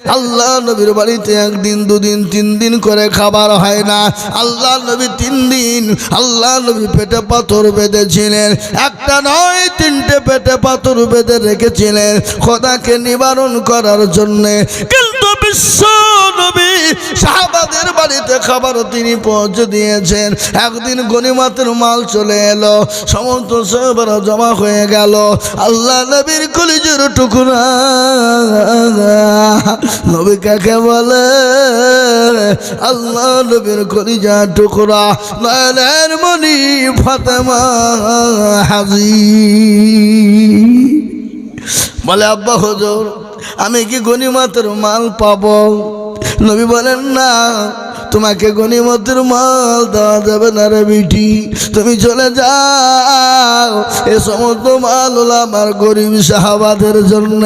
আল্লাহ নবীর বাড়িতে একদিন, দুদিন, তিন দিন করে খাবার হয় না। আল্লাহ নবী তিন দিন আল্লাহ নবী পেটে পাথর বেঁধেছিলেন। একটা নয়, তিনটে পেটে পাথর বেঁধে রেখেছিলেন। খোদাকে নিবারণ করার জন্যে। কিন্তু বিশ্ব নবী সাহাবাদের বাড়িতে খাবার তিনি পৌঁছে দিয়েছেন। একদিন গনিমাতের মাল চলে এলো, সমস্ত সাহাবারা জমা হয়ে গেল। আল্লাহ নবীর কলিজের টুকরা নবী কাকে বলে, আল্লাহ নবীর কলিজা টুকরা, নয়নের মণি ফাতেমা হাজি। বলে, আব্বা হজুর আমি কি গনিমতের মাল পাবো? নবী বলেন, না, তোমাকে গনিমতের মাল দেওয়া যাবে না রে বিটি। তুমি চলে যাও এ সমস্ত মাল হলো আমার গরিব সাহাবাদের জন্য।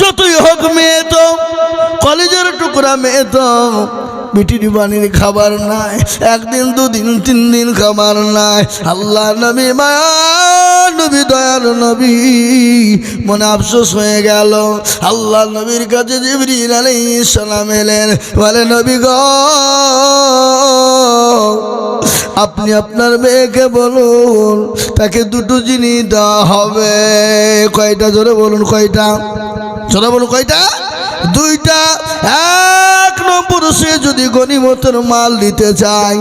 যতই হোক মেয়ে তো, কলেজের টুকরা মেয়ে তো, বিটির বাণীর খাবার নাই, একদিন, দুদিন, তিন দিন খাবার নাই। আল্লাহ নবী মায়া নবী দয়ার নবী। মনে আফসোস হয়ে গেল। আল্লাহ নবীর কাছে জিবরিল আলাইহিস সালাম এলেন। বলে, নবী গো, আপনি আপনার মেয়েকে বলুন, তাকে দুটো জিনিস দেওয়া হবে। কয়টা? জোরে বলুন কয়টা? জোরে বলুন কয়টা? দুইটা। নম্বর সে যদি গনিমতের মাল দিতে চায়,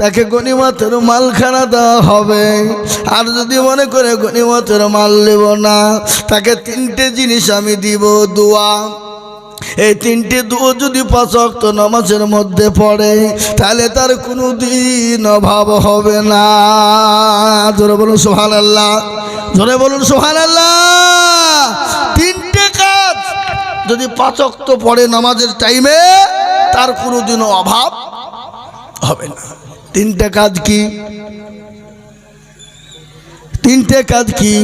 তাকে গনিমতের মালখানা দেওয়া হবে। আর যদি মনে করে গনিমতের মাল নেব না, তাকে তিনটে জিনিস আমি দিব, দোয়া। এই তিনটে দুও যদি পাঁচ অক্ত নামাজের মধ্যে পড়ে, তাহলে তার কোনো দিন অভাব হবে না। জোরে বলুন সোহান আল্লাহ জোরে বলুন সোহান আল্লাহ তিনটে কাজ যদি পাঁচ অক্ত পড়ে নামাজের টাইমে তার কোনোদিনও অভাব হবে না। তিনটে কাজ কি? তিনটে কাজ কি?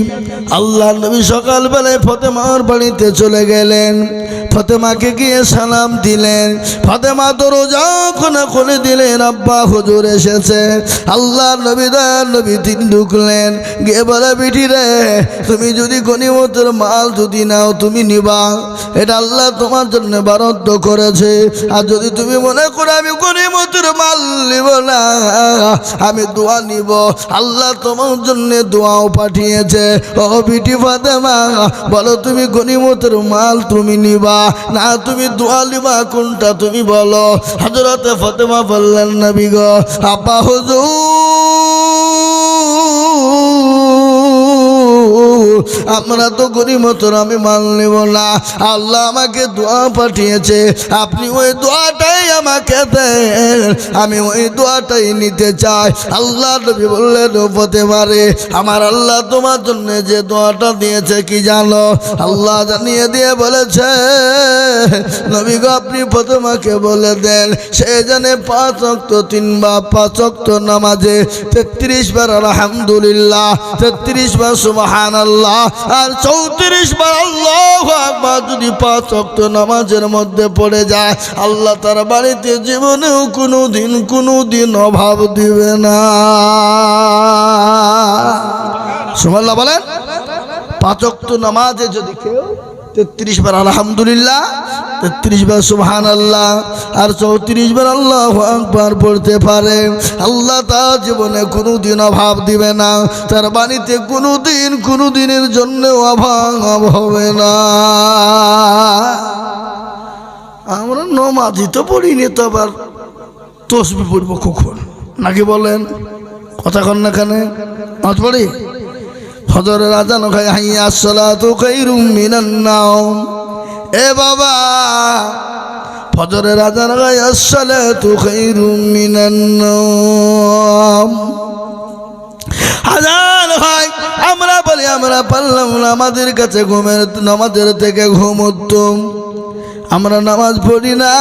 আল্লাহ নবী সকালবেলায় ফতেমার বাড়িতে চলে গেলেন। ফতেমাকে গিয়ে সালাম দিলেন। ফতেমা দরজা খুলে খুলে দিলেন আব্বা হুজুর এসেছে। আল্লাহ নবী দয়ার নবী তিন ঢুকলেন। গিয়ে বলে, বিটি রে, তুমি যদি গনিমতের মাল যদি নাও, তুমি নিবা। এটা আল্লাহ তোমার জন্য বরাদ্দ করেছে। আর যদি তুমি মনে করো আমি গনিমতের মাল নিব না, আমি দোয়া নিব। আল্লাহ তোমার জন্য দোয়াও পাঠিয়েছে। ও বিটি ফাতেমা, বলো তুমি গনিমতের মাল তুমি নিবা। না তুমি দোয়া লিবা কোনটা তুমি বলো? হজরতে ফতেমা বললেন নবী গো আপা হুজুর আমরা তো গরিমতর আমি মাল নেব না। আল্লাহ আমাকে দোয়া পাঠিয়েছে, আপনি ওই দোয়াটাই আমাকে দেন। আমি ওই দোয়াটাই নিতে চাই। আল্লাহ নবী বললেন পথে মারে আমার আল্লাহ তোমার জন্য যে দোয়াটা দিয়েছে, কি জানো? আল্লাহ জানিয়ে দিয়ে বলেছে, নবী গো, আপনি প্রথমাকে বলে দেন, সে জানে পাঁচ অক্ত তিন বা পাঁচ অক্ত নামাজে তেত্রিশ বার আলহামদুলিল্লাহ, তেত্রিশ বার সুবাহান আল্লাহ আর চৌত্রিশ বার আল্লাহ আকবার যদি পাঁচ অক্ত নামাজের মধ্যে পড়ে যায়, আল্লাহ তার বাড়িতে জীবনেও কোনো দিন কোনো দিন অভাব দিবে না। সুমাল্লা বলেন, পাঁচ অক্ত নামাজে যদি কেউ তেত্রিশ বার আলহামদুলিল্লাহ তেত্রিশ বার সুবহান আল্লাহ আর চৌত্রিশ বার আল্লাহ আকবার পড়তে পারে। আল্লাহ তার জীবনে কোনো দিন অভাব দিবে না। তার বাড়িতে কোনো দিন কোনো দিনের জন্য অভাব হবে না। আমরা নমাজি তো পড়িনি, তো আবার তসবি পড়ব কখন? নাকি বলেন? কথা কন না কানে? নাচ পড়ি? হজরের আজান খাই হাইয়া সালাতু খাইরুম মিনান নাওম। এ বাবা ফজরে রাজার গায়ে আসলে তু নাওম। হাজার হয়, আমরা বলি, আমরা পারলাম না, আমাদের কাছে ঘুমের আমাদের থেকে ঘুম আমরা নামাজ পড়ি না।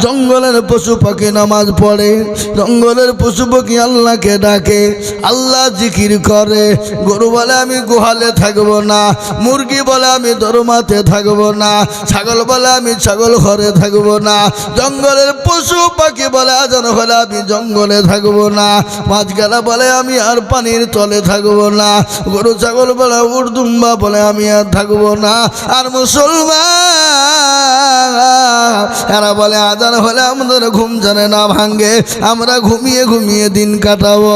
জঙ্গলের পশু পাখি নামাজ পড়ে। জঙ্গলের পশু পাখি আল্লাহকে ডাকে, আল্লাহ জিকির করে। গরু বলে, আমি গোহালে থাকব না। মুরগি বলে, আমি দরমাতে থাকব না। ছাগল বলে, আমি ছাগল ঘরে থাকব না। জঙ্গলের পশু পাখি বলে, আজান হলে আমি জঙ্গলে থাকব না। মাছ গেলা বলে, আমি আর পানির তলে থাকব না। গরু ছাগল বলে, উর্দুম্বা বলে, আমি আর থাকব না। আর মুসলমান এরা বলে, আজান হলে আমাদের ঘুম জানে না ভাঙ্গে, আমরা ঘুমিয়ে ঘুমিয়ে দিন কাটাবো।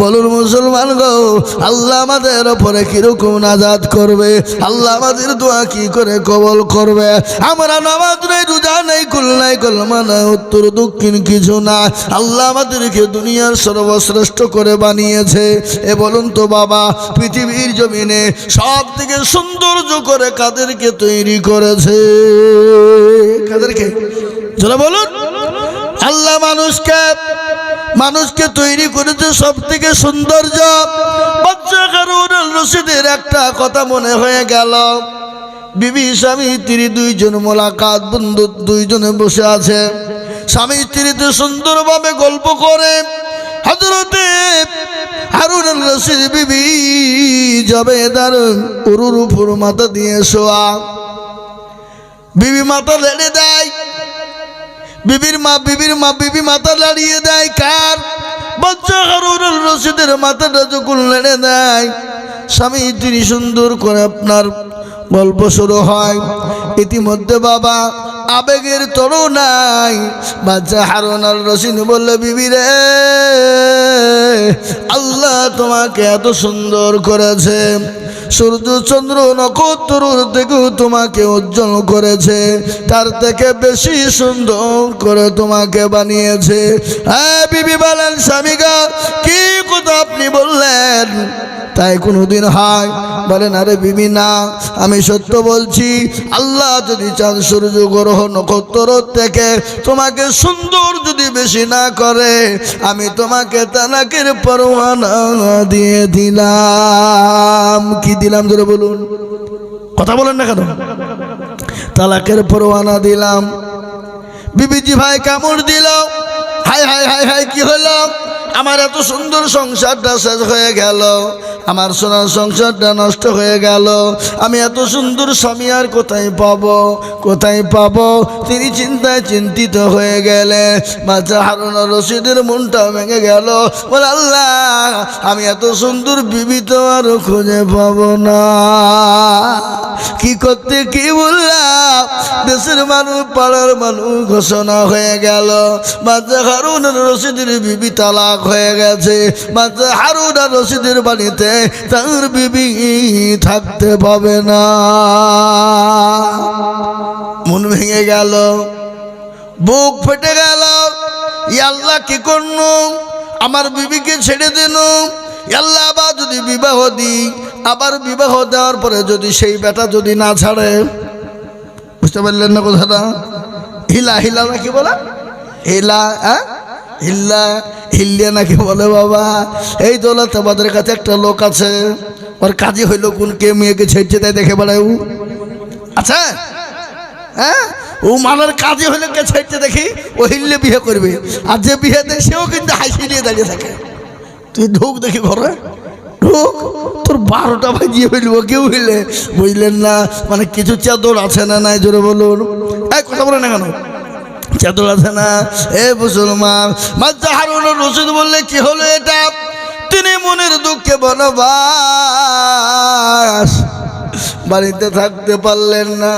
বলুন মুসলমান গো, আল্লাহ আমাদের ওপরে কীরকম নাজাদ করবে? আল্লাহ আমাদের দোয়া কি করে কবল করবে? আমরা নামাজ নেই, রোজা নেই, কুল নাই উত্তর, দক্ষিণ কিছু না আল্লাহ আমাদেরকে দুনিয়ার সর্বশ্রেষ্ঠ করে বানিয়েছে। এ বলুন তো বাবা, পৃথিবীর জমিনে সব থেকে সৌন্দর্য করে কাদেরকে তৈরি করেছে? কাদেরকে? যারা বলুন। আল্লাহ মানুষকে মানুষকে তৈরি করেছে সব থেকে সৌন্দর্য রশিদের একটা কথা মনে হয়ে গেল। বিবি, স্বামী, স্ত্রী দুইজন মোলাকাত, বন্ধু দুইজনে বসে আছে। স্বামী স্ত্রীতে সুন্দরভাবে গল্প করে। হজরতে হারুন রশিদ বিবি যাবে তার উরুর উপর মাথা দিয়ে শোয়া। বিবি মাথা লেড়ে দেয়। বিবির মা বিবির মা, বিবি মাথা লাড়িয়ে দেয়। কার? বাচ্চা হারুনুল রশিদের মাথাটা যখন লেড়ে দেয়। স্বামী তিনি সুন্দর করে আপনার গল্প শুরু হয়। ইতিমধ্যে বাবা আবেগের তরু নাই। বাচ্চা হারুন আল রশিদ বললে, বিবি রে, আল্লাহ তোমাকে এত সুন্দর করেছে। সূর্য, চন্দ্র, নক্ষত্র থেকেও তোমাকে উজ্জ্বল করেছে। তার থেকে বেশি সুন্দর করে তোমাকে বানিয়েছে। হ্যাঁ বিবি বলেন স্বামীগা কি কথা আপনি বললেন? তাই কোনোদিন হয় বলেন, আরে বিবি, না, আমি সত্য বলছি। আল্লাহ যদি চাঁদ সূর্য গ্রহ নক্ষত্র থেকে তোমাকে সুন্দর যদি বেশি না করে, আমি তোমাকে তালাকের পরোয়ানা দিয়ে দিলাম। কি দিলাম ধরে বলুন? কথা বলেন না কেন? তালাকের পরোয়ানা দিলাম। বিবিজি ভাই কামড় দিল। হাই হাই হাই হাই কি হলো? আমার এত সুন্দর সংসারটা শেষ হয়ে গেল। আমার সোনার সংসারটা নষ্ট হয়ে গেল। আমি এত সুন্দর স্বামী আর কোথায় পাব? কোথায় পাব? তিনি চিন্তায় চিন্তিত হয়ে গেলে বাচ্চা হারুনা রশিদের মনটা ভেঙে গেল। বলে, আল্লাহ, আমি এত সুন্দর বিবি তো আর খুঁজে পাব না। কি করতে কি বললাম? দেশের মানুষ, পাড়ার মানুষ ঘোষণা হয়ে গেল। বাচ্চা হারুন রশিদের বিবি তালাক হয়ে গেছে। হারুন রশিদের বাড়িতে তার বিবি থাকতে পাবে না। মন ভেঙে গেল, বুক ফেটে গেল। আল্লাহ কি করল আমার বিবিকে ছেড়ে দিন। আল্লাহ আবার যদি বিবাহ দিই, আবার বিবাহ দেওয়ার পরে যদি সেই বেটা যদি না ছাড়ে। বুঝতে পারলেন না কথাটা? হিলা হিলা নাকি বলে? হিলা হ্যাঁ? হিল্লা, হিল্লিয়া নাকি বলে বাবা? এই দৌলত আমাদের কাছে একটা লোক আছে। ওর কাজই হইল কোন কে মেয়েকে ছেড়ছে তাই দেখে বেড়ায় ও। আচ্ছা হ্যাঁ? ও মানের কাজে হলে কে ছেড়তে দেখি, ও হিললে বিয়ে করবে। আর যে বিয়ে দেয়, সেও কিন্তু হাসি নিয়ে দাঁড়িয়ে থাকে। তুই ঢুক দেখি ঘরে। ঢুক। তোর বারোটা বাজিয়ে হইল কেউ হইলে বুঝলেন না মানে কিছু চাদর আছে না নাই, জোরে বলুন। এই, কথা বলে না কেন? চাদর আছে না এ মুসলমান মাজ্জা হারুন রশিদ বললে কি হলো এটা? তিনি মনের দুঃখে বনবাস। বাড়িতে থাকতে পারলেন না।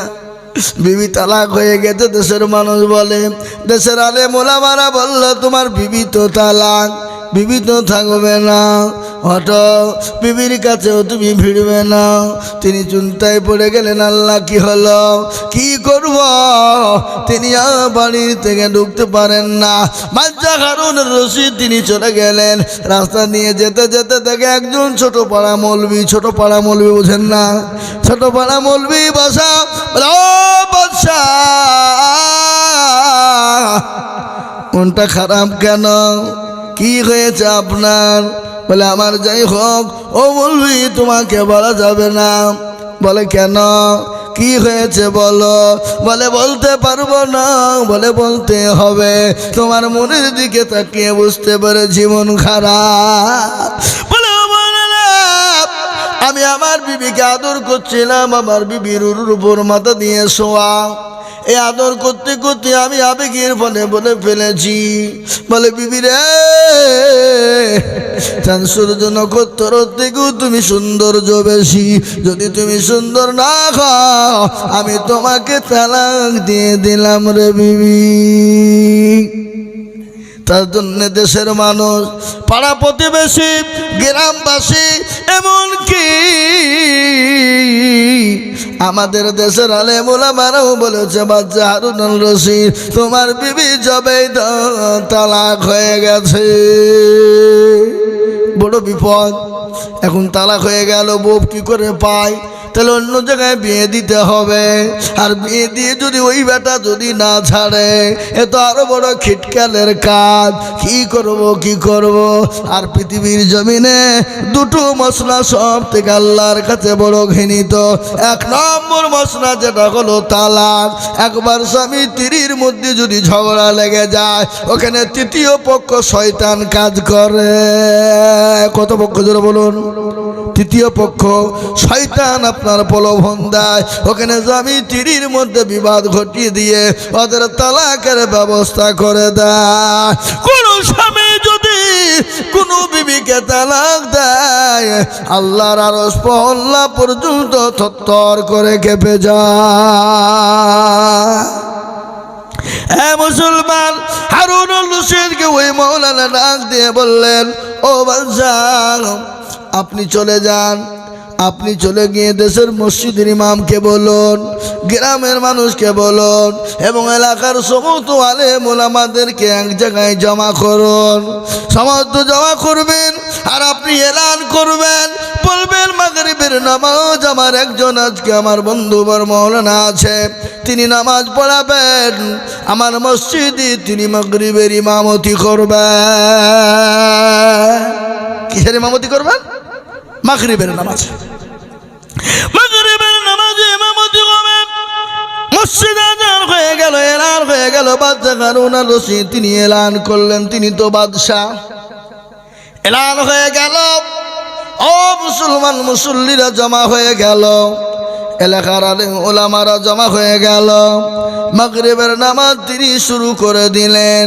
বিবি তালাক হয়ে গেছে, দেশের মানুষ বলে। দেশের আলে মোলামারা বলল, তোমার বিবি তো তালাক, বিবি তো থাকবে না। হট বিবির কাছেও তুমি ভিড়বে না। তিনি চিন্তায় পড়ে গেলেন, আল্লাহ কি হলো? কি করব? তিনি বাড়ি থেকে ঢুকতে পারেন না। বাচ্চা কারণ রশিদ, তিনি চলে গেলেন। রাস্তা নিয়ে যেতে যেতে দেখে একজন ছোট পাড়া মলবি, ছোট পাড়া মলবি বোঝেন না। ছোট পাড়া মলবি বাসা বাদশা, মনটা খারাপ কেন? কি হয়েছে আপনার? বলে, আমার যাই হোক, ও বলবি, তোমাকে বলা যাবে না। বলে, কেন? কি হয়েছে বলো? বলে, বলতে পারব না। বলে, বলতে হবে। তোমার মনের দিকে তাকিয়ে বুঝতে পারে জীবন খারাপ। বলে "ও আমি আমার বিবিকে আদর করছিলাম, আমার বিবির উপর মাথা দিয়ে শোয়া। এই আদর করতে করতে আমি আবেগের বনে বনে ফেলেছি। বলে, বিবি রে সূর্য নক্ষত্র থেকেও তুমি সৌন্দর্য বেশি। যদি তুমি সুন্দর না খাও, আমি তোমাকে তালাক দিয়ে দিলাম রে বিবি। তার জন্য দেশের মানুষ, পাড়া প্রতিবেশী, গ্রামবাসী, এমনকি আমাদের দেশের আলে মোলামারাও বলেছে, বাচ্চা হারুনুল রশিদ, তোমার বিবি জবে তালাক হয়ে গেছে। বড় বিপদ। এখন তালাক হয়ে গেল বউ কি করে পায়? তাহলে অন্য জায়গায় বিয়ে দিতে হবে। আর বিয়ে দিয়ে যদি ওই বেটা যদি না ছাড়ে, এ তো আরও বড় খিটকালের কাজ। কি করব কি করব? আর পৃথিবীর জমিনে দুটো মশলা সব থেকে আল্লাহর কাছে বড় ঘৃণিত। এক নম্বর মশলা যেটা হলো তালাক। একবার স্বামী তিরির মধ্যে যদি ঝগড়া লেগে যায়, ওখানে তৃতীয় পক্ষ শয়তান কাজ করে। কত পক্ষ জোরে বলুন? তৃতীয় পক্ষ, শয়তান আপনার প্রলোভন দেয়। ওখানে স্বামী তিরির মধ্যে বিবাদ ঘটিয়ে দিয়ে ওদের তালাকের ব্যবস্থা করে দেয়। কোন স্বামী যদি কোনো বিবিকে তালাক দেয়, আল্লাহর আরস পহল্লা পর্যন্ত থর করে কেঁপে যায়। মুসলমান হারুন রশিদকে ওই মৌলানা ডাক দিয়ে বললেন, ও বাদশাহ আপনি চলে যান। আপনি চলে গিয়ে দেশের মসজিদের ইমামকে বলুন, গ্রামের মানুষকে বলুন এবং এলাকার সমস্ত আলে মোলামাদেরকে এক জায়গায় জমা করুন। সমস্ত জমা করবেন আর আপনি এলান করবেন। বলবেন, মাগরিবের নামাজ আমার একজন, আজকে আমার বন্ধু মৌলানা আছে, তিনি নামাজ পড়াবেন। আমার মসজিদে তিনি মাগরিবের ইমামতি করবেন। কিসের ইমামতি করবেন? মাগরিবের নামাজ। মাগরিবের নামাজে ইমামতি আজান হয়ে গেল, এলান হয়ে গেল বাদশাহ কারুনা রশিদ তিনি এলান করলেন, তিনি তো বাদশাহ এলান হয়ে গেল, ও মুসলমান মুসল্লিরা জমা হয়ে গেল, এলাকার ওলামারা জমা হয়ে গেল। মাগরিবের নামাজ তিনি শুরু করে দিলেন।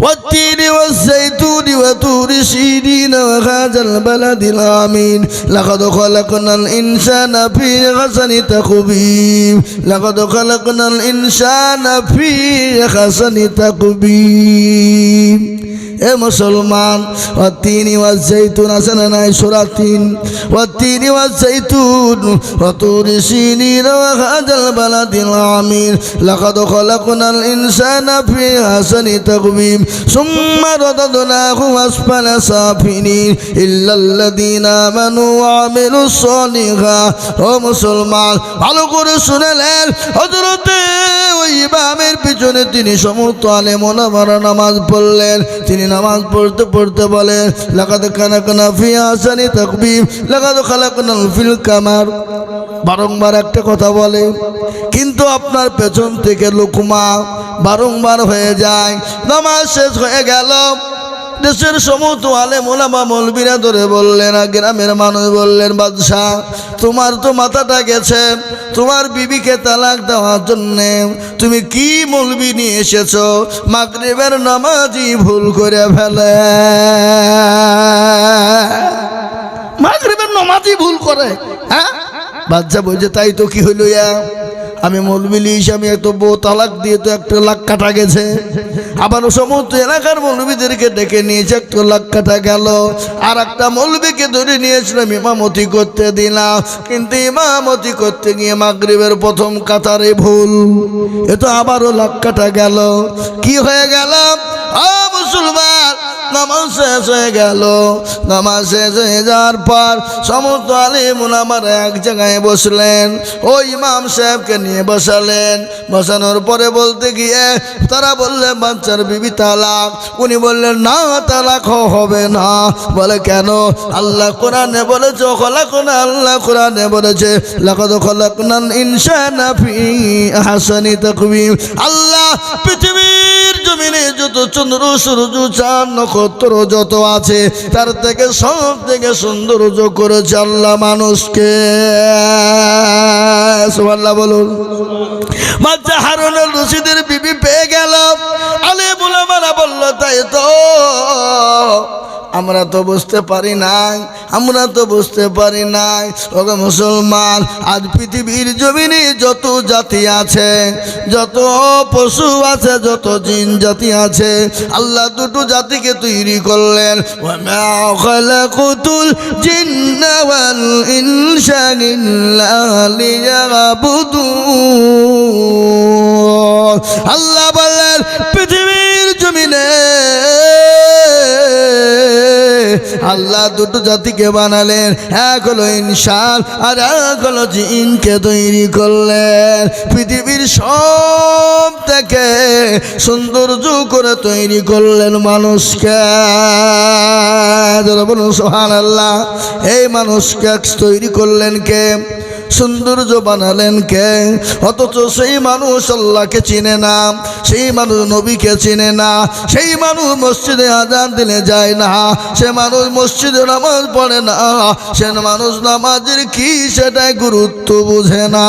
والتين والزيتون وتور سيدين وهذا البلد الآمين لقد خلقنا الإنسان في حسن تقويم لقد خلقنا الإنسان في حسن تقويم এ মুসলমান ও তিনি ওয়াজ জৈতুন আছে না নাই সুরা তিন? ও তিনি ওয়াজ জৈতুন ও তুরি সিনির হাজাল বালাদিন আমির লাকাদ খলাকনাল ইনসানা ফি হাসানি তাকবীম, সুম্মা রাদাদনাহু আসফালা সাফিনিন, ইল্লাল্লাযিনা আমানু ওয়া আমিলুস সালিহাত ও মুসলমান, ভালো করে শুনেলেন, হযরতে ওই ইমামের পিছনে তিনি সমস্ত আলেম ওলামারা নামাজ পড়লেন। তিনি নামাজ পড়তে পড়তে বলে লাগাতে কানা কানা ফিয়া আসানি লাগাতো খালা কানা ফিল কামার। বারংবার একটা কথা বলে, কিন্তু আপনার পেছন থেকে লোকমা বারংবার হয়ে যায়, নামাজ শেষ হয়ে গেল। দেশের সমস্ত আলে মোলামা মলবিরা ধরে বললেন গ্রামের মানুষ বললেন, বাদশাহ, তোমার তো মাথাটা গেছে, তোমার বিবিকে তালাক দেওয়ার জন্যে তুমি কি মলবি নিয়ে এসেছ? মাগরিবের নামাজই ভুল করে ফেলে। মাগরিবের নামাজই ভুল করে হ্যাঁ? বাচ্চা বলছে, তাই তো কি হইল ইয়া? আমি মৌলবিলি হিসাবে তো বউ তালাক দিয়ে তো একটা লাখ কাটা গেছে। আবার সমস্ত এলাকার মৌলবীদেরকে ডেকে নিয়েছে, একটা লাখ কাটা গেল। আর একটা মৌলবীকে ধরে নিয়েছিলাম ইমামতি করতে দিলাম। কিন্তু ইমামতি করতে গিয়ে মাগরিবের প্রথম কাতারে ভুল। এ তো আবারও লাখ কাটা গেল। কি হয়ে গেল? ও মুসলমান, নামাজ শেষ হয়ে গেল। নামাজ শেষ হয়ে যাওয়ার পর সমস্ত আলিমুল আমার এক জায়গায় বসলেন। ওই ইমাম সাহেবকে নিয়ে বসালেন। বসানোর পরে বলতে গিয়ে তারা বললেন, বাচ্চার বিবি তালাক। উনি বললেন, না, তালাক হবে না। বলে, কেন? আল্লাহ কোরআনে বলেছে, খলাকুনা আল্লাহ কোরআনে বলেছে, লাকাদ খলাকনাল ইনসানা ফি আহসানি তাকবীম। আল্লাহ যত চন্দ্র, সূর্য, চাঁদ, নক্ষত্র যত আছে, তার থেকে সব থেকে সৌন্দর্য করে আল্লাহ মানুষকে। সুবহানাল্লাহ বলুন। বাচ্চা হারুনুর রশিদের বিবি পেয়ে গেল। আলে বলে বুলামারা বলল, তাই তো আমরা তো বুঝতে পারি নাই, আমরা তো বুঝতে পারি নাই। ওকে মুসলমান, আজ পৃথিবীর জমিনে যত জাতি আছে, যত পশু আছে, যত জিন জাতি আছে, আল্লাহ দুটো জাতিকে তৈরি করলেন। লিয়াবুদুন আল্লাহ বললেন, পৃথিবীর জমিনে আল্লাহ দুটো জাতিকে বানালেন, এক হলো ইনসান আর এক হলো জিনকে তৈরি করলেন। পৃথিবীর সব থেকে সৌন্দর্য করে তৈরি করলেন মানুষকে। বলুন সোহান আল্লাহ এই মানুষকে তৈরি করলেন কে? সৌন্দর্য বানালেন কে? অথচ সেই মানুষ আল্লাহকে চিনে না, সেই মানুষ নবীকে চিনে না, সেই মানুষ মসজিদে আজান দিলে যায় না, সে মানুষ মসজিদে নামাজ পড়ে না, সে মানুষ নামাজের কি সেটাই গুরুত্ব বুঝে না।